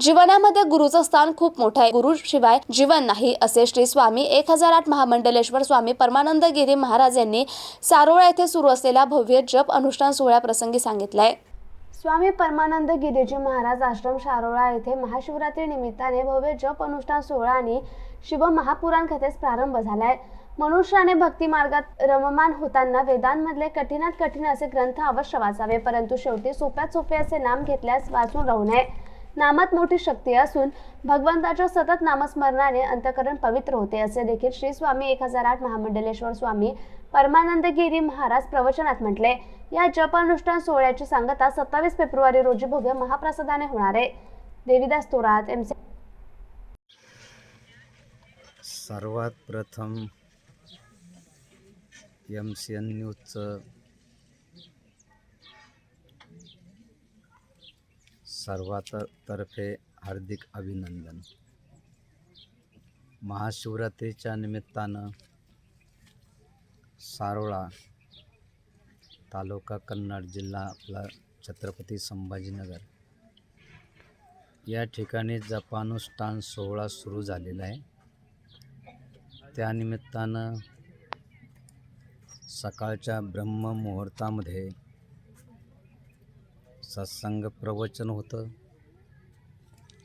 जीवनामध्ये गुरुचं स्थान खूप मोठं आहे. गुरुशिवाय जीवन नाही असे श्री स्वामी एक हजार आठ महामंडलेश्वर स्वामी परमानंद गिरी महाराज यांनी सारोळा येथे सुरू असलेल्या भव्य जप अनुष्ठान सोहळ्याप्रसंगी सांगितलंय. स्वामी परमानंद गिरीजी महाराज आश्रम शारोळा येथे महाशिवरात्री निमित्ताने भव्य जप अनुष्ठान सोहळा आणि शिव महापुराण कथेस प्रारंभ झालाय. मनुष्याने भक्ती मार्गात रममान होताना वेदांमधले कठीणात कठीण असे ग्रंथ अवश्य वाचावे परंतु शेवटी सोप्यात सोपे असे नाम घेतल्यास वाचून राहू नये. नामात मोठी शक्ती असून भगवंताच्या सतत नामस्मरणाने अंतकरण पवित्र होते असे देखील श्री स्वामी एक हजार आठ महामंडलेश्वर स्वामी परमानंद गिरी महाराज प्रवचनात म्हटले. या जपानुष्ठान सोहळ्याची सांगता सत्तावीस फेब्रुवारी रोजी भव्य महाप्रसादाने होणार आहे. देवीदास तोरात एम सर्वात प्रथम एम सी एन न्यूजचं सर्वातर्फे हार्दिक अभिनंदन. महाशिवरात्रीच्या निमित्तानं सारोळा तालुका कन्नड जिल्हा आपला छत्रपती संभाजीनगर. या ठिकाणी जपानुष्ठान सोहळा सुरू झालेला आहे. त्यानिमित्तानं सकाळच्या ब्रह्ममुहूर्तामध्ये सत्संग प्रवचन होतं.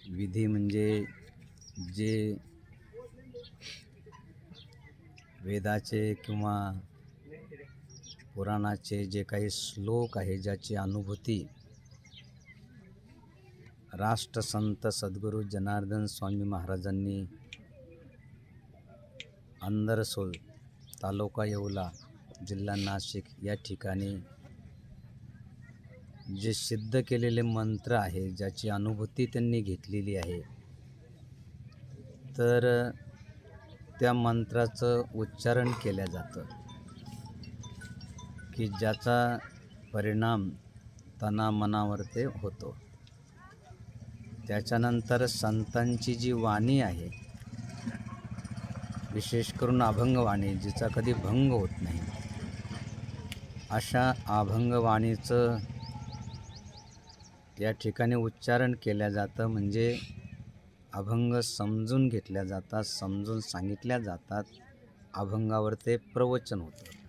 विधी म्हणजे जे वेदाचे किंवा पुराणाचे जे काही श्लोक आहे ज्याची अनुभूती राष्ट्रसंत सद्गुरू जनार्दन स्वामी महाराजांनी अंदरसोल तालुका येवला जिल्हा नाशिक या ठिकाणी जे सिद्ध केलेले मंत्र आहे ज्याची अनुभूती त्यांनी घेतलेली आहे तर त्या मंत्राचं उच्चारण केलं जातं. की ज्याचा परिणाम तना मनावरती होतो. त्याच्यानंतर संतांची जी वाणी आहे विशेष करून अभंगवाणी जिचा कधी भंग होत नाही अशा अभंगवाणीचं या ठिकाणी उच्चारण केलं जातं म्हणजे अभंग समजून घेतल्या जातात समजून सांगितल्या जातात. अभंगावर ते प्रवचन होतं.